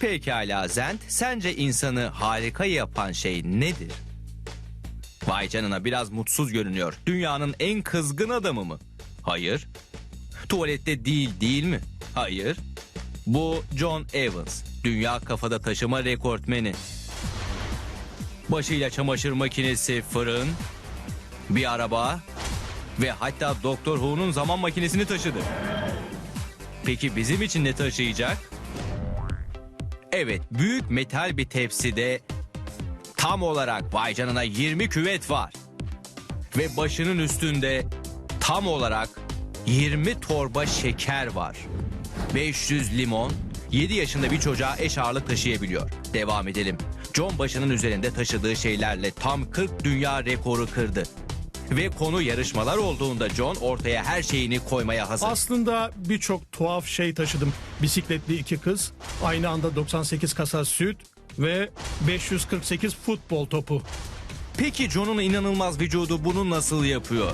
Pekala Zend, sence insanı harika yapan şey nedir? Vay canına biraz mutsuz görünüyor. Dünyanın en kızgın adamı mı? Hayır. Tuvalette değil değil mi? Hayır. Bu John Evans. Dünya kafada taşıma rekortmeni. Başıyla çamaşır makinesi, fırın, bir araba ve hatta Doktor Who'nun zaman makinesini taşıdı. Peki bizim için ne taşıyacak? Evet, büyük metal bir tepside tam olarak vay canına 20 küvet var. Ve başının üstünde tam olarak 20 torba şeker var. 500 limon, 7 yaşında bir çocuğa eş ağırlık taşıyabiliyor. Devam edelim. John başının üzerinde taşıdığı şeylerle tam 40 dünya rekoru kırdı. Ve konu yarışmalar olduğunda John ortaya her şeyini koymaya hazır. Aslında birçok tuhaf şey taşıdım. Bisikletli iki kız, aynı anda 98 kasa süt ve 548 futbol topu. Peki John'un inanılmaz vücudu bunu nasıl yapıyor?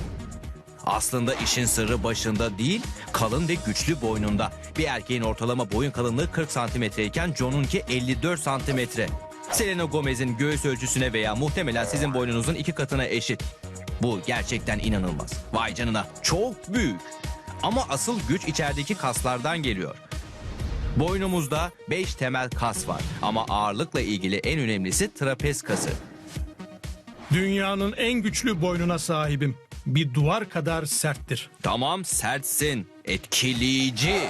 Aslında işin sırrı başında değil, kalın ve güçlü boynunda. Bir erkeğin ortalama boyun kalınlığı 40 santimetre iken John'unki 54 santimetre. Selena Gomez'in göğüs ölçüsüne veya muhtemelen sizin boynunuzun iki katına eşit. Bu gerçekten inanılmaz. Vay canına çok büyük. Ama asıl güç içerideki kaslardan geliyor. Boynumuzda 5 temel kas var ama ağırlıkla ilgili en önemlisi trapez kası. Dünyanın en güçlü boynuna sahibim. Bir duvar kadar serttir. Tamam sertsin. Etkileyici.